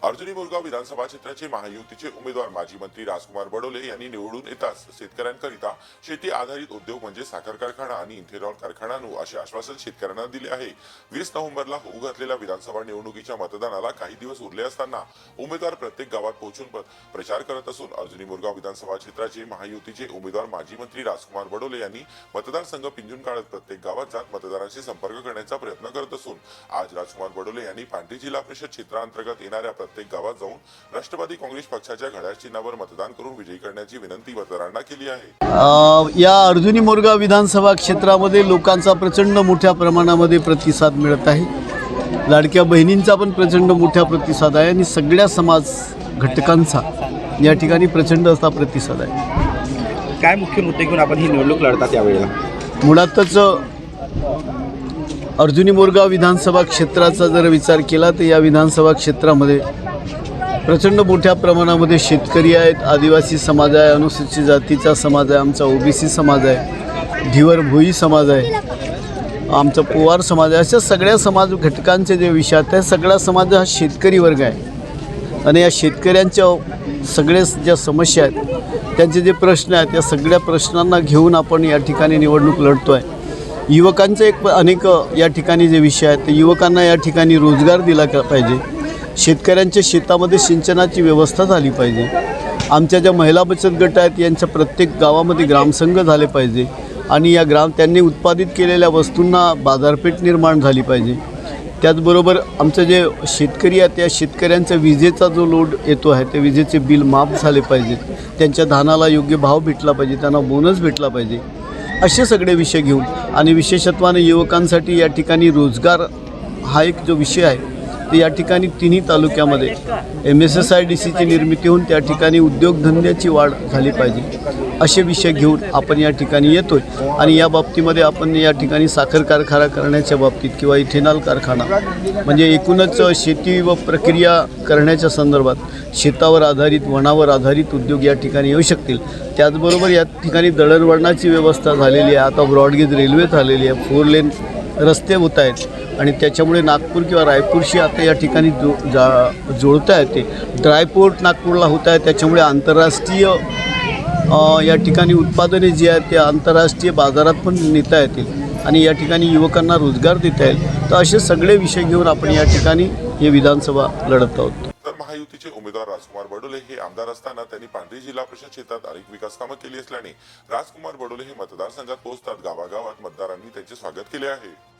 अर्जुनी मुरगाव विधानसभा क्षेत्राचे महायुतीचे उमेदवार. माजी मंत्री राजकुमार बडोले यांनी निवडून येताच शेतकऱ्यांकरिता शेती आधारित उद्योग म्हणजे साखर कारखाना आणि इथेनॉल कारखाना असे आश्वासन शेतकऱ्यांना दिले आहे. वीस नोव्हेंबरला होऊ घातलेल्या विधानसभा निवडणुकीच्या मतदानाला काही दिवस उरले असताना उमेदवार प्रत्येक गावात पोहोचून प्रचार करत असून अर्जुनी मुरगाव विधानसभा क्षेत्राचे महायुतीचे उमेदवार. माजी मंत्री राजकुमार बडोले यांनी मतदारसंघ पिंजून काढत प्रत्येक गावात जात मतदारांशी संपर्क करण्याचा प्रयत्न करत असून आज राजकुमार बडोले यांनी पांढरी जिल्हा परिषद क्षेत्रांतर्गत येणाऱ्या प्रत्येक गावात जाऊन राष्ट्रवादी काँग्रेस पक्षाच्या घड्याळ चिन्हावर मतदान करून विजयी करण्याची विनंती मतदारांना केली आहे. अ, या अर्जुनी मोरगाव विधानसभा क्षेत्रामध्ये लोकांचा प्रचंड मोठ्या प्रमाणामध्ये प्रतिसाद मिळत आहे. लाडक्या बहिणींचा पण प्रचंड मोठ्या प्रतिसाद आहे आणि सगळ्या समाज घटकांचा या ठिकाणी प्रचंड असा प्रतिसाद आहे. काय मुख्य मुद्दे घेऊन आपण ही निवडणूक लढतात यावेळेला? मुळातच अर्जुनी मोरगाव विधानसभा क्षेत्राचा जर विचार केला तर या विधानसभा क्षेत्रामध्ये प्रचंड मोठ्या प्रमाणामध्ये शेतकरी आहेत आदिवासी समाज आहे अनुसूचित जातीचा समाज आहे आमचा ओबीसी समाज आहे धीवर भोई समाज आहे आमचा पोवार समाज आहे. अशा सगळ्या समाज घटकांचे जे विषय आहेत त्या सगळा समाज हा शेतकरी वर्ग आहे. आणि या शेतकऱ्यांच्या सगळे ज्या समस्या आहेत त्यांचे जे प्रश्न आहेत त्या सगळ्या प्रश्नांना घेऊन आपण या ठिकाणी निवडणूक लढतो आहे युवकांचे एक अनेक या ठिकाणी जे विषय आहेत ते युवकांना या ठिकाणी रोजगार दिला पाहिजे. शेतकऱ्यांच्या शेतामध्ये सिंचनाची व्यवस्था झाली पाहिजे. आमच्या ज्या महिला बचत गट आहेत यांच्या प्रत्येक गावामध्ये ग्रामसंघ झाले पाहिजे आणि या ग्राम त्यांनी उत्पादित केलेल्या वस्तूंना बाजारपेठ निर्माण झाली पाहिजे. त्याचबरोबर आमचं जे शेतकरी आहेत त्या शेतकऱ्यांचा विजेचा जो लोड येतो आहे ते विजेचे बिल माफ झाले पाहिजेत. त्यांच्या धानाला योग्य भाव भेटला पाहिजे त्यांना बोनस भेटला पाहिजे. असे सगळे विषय घेऊन आणि विशेषत्वाने युवकांसाठी या ठिकाणी रोजगार हा एक जो विषय आहे तर या ठिकाणी तिन्ही तालुक्यामध्ये M S S I D सीची निर्मिती होऊन त्या ठिकाणी उद्योगधंद्याची वाढ झाली पाहिजे असे विषय घेऊन आपण या ठिकाणी येतो आहे आणि या बाबतीमध्ये आपण या ठिकाणी साखर कारखाना करण्याच्या बाबतीत किंवा इथेनॉल कारखाना म्हणजे एकूणच शेती व प्रक्रिया करण्याच्या संदर्भात शेतावर आधारित वनावर आधारित उद्योग या ठिकाणी येऊ शकतील. त्याचबरोबर या ठिकाणी दळणवळणाची व्यवस्था झालेली आहे. आता ब्रॉडगेज रेल्वे झालेली आहे. फोर लेन रस्ते होत आहेत आणि त्याच्यामुळे नागपूर किंवा रायपूरशी आता या ठिकाणी जो जा जोडता येते ड्रायपोर्ट नागपूरला होत आहे त्याच्यामुळे आंतरराष्ट्रीय या ठिकाणी उत्पादने जी आहेत ते आंतरराष्ट्रीय बाजारात पण नेता येतील आणि या ठिकाणी युवकांना रोजगार देता येईल. तर असे सगळे विषय घेऊन आपण या ठिकाणी हे विधानसभा लढत आहोत. महायुतीचे उमेदवार राजकुमार बडोले हे आमदार असताना त्यांनी पांढरी जिल्हा परिषद क्षेत्रात अनेक विकास कामं केली असल्याने राजकुमार बडोले हे मतदारसंघात पोहोचतात. गावागावात मतदारांनी त्यांचे स्वागत केले आहे.